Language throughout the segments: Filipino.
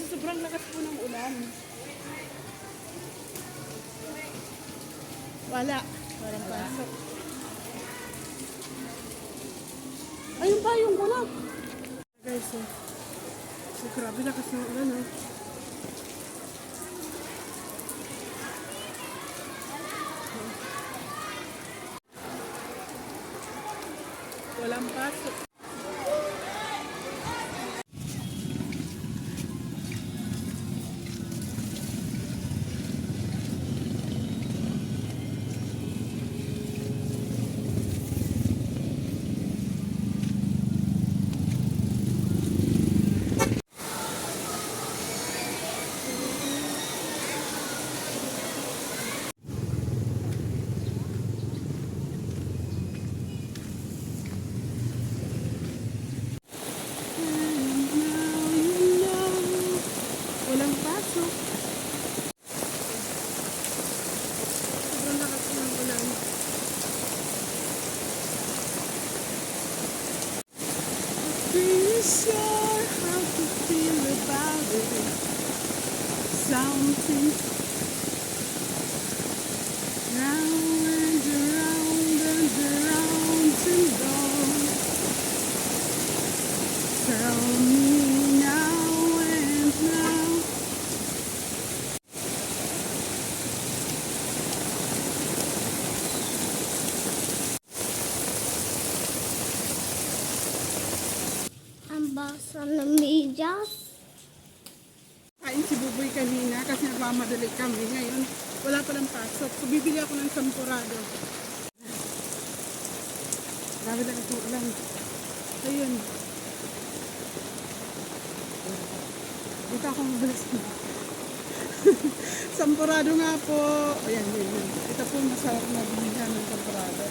Kasi sobrang lakas po ng ulan. Wala. Walang pasok. Ayun pa, yung kulak. Guys, oh. So, grabe lakas ng ulan, oh. Walang pasok. Walang pasok. Sobrang lakas ng ulan. Pretty sure how to feel about it. Something Basa ng medyas. Kain si Buboy kanina kasi nagmamadali kami. Ngayon, wala pa ng pasok. So, bibili ako ng sampurado. Grabe lang ito ulan. Ayun. Dito ako mabalas na. sampurado nga po. Ayan, yun, yun. Ito po masarap na bilihan ng sampurado.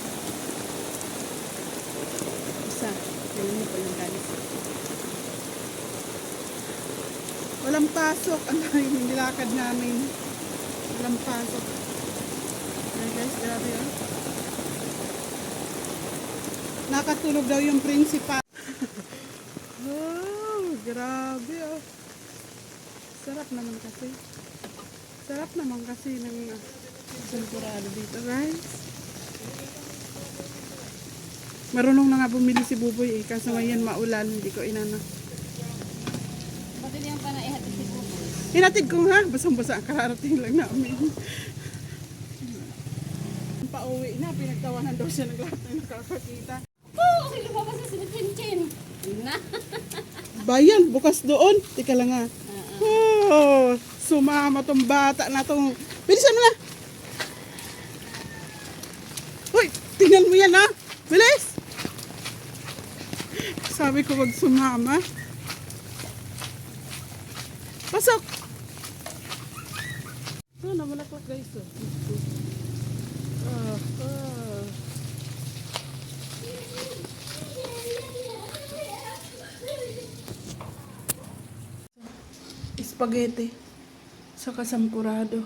Isa. Ayun po yung guys. Walang pasok. Ano yung nilakad namin. Walang pasok. Ayan guys, grabe oh. Nakatulog daw yung principal. oh, grabe oh. Sarap naman kasi. Sarap naman kasi ng uh, sampurado dito guys. Marunong na nga bumili si Buboy eh. Kaso ngayon maulan, hindi ko inano. Na ihatid si Bubo? Hinatid ko nga, basang-basa, kararating lang namin. Pauwi na, pinagtawanan daw siya ng lahat ng nakakakita. Oo, kasi lumabas na si Chinchin. Na. Bayan, bukas doon. Tika lang nga. Oh, sumama tong bata na tong... Bilisan mo na! Uy, tingnan mo yan ha! Bilis! Sabi ko wag sumama. Pasok! Oh, nawala ko guys. Oh. Ah, ah. Spaghetti. Sa kasampurado.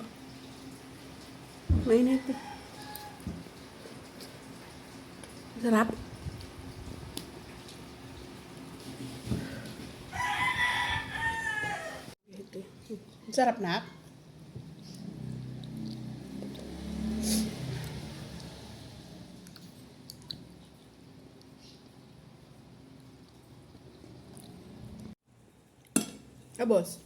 Mainit eh. Sarap. Sarap na. Ah, boss.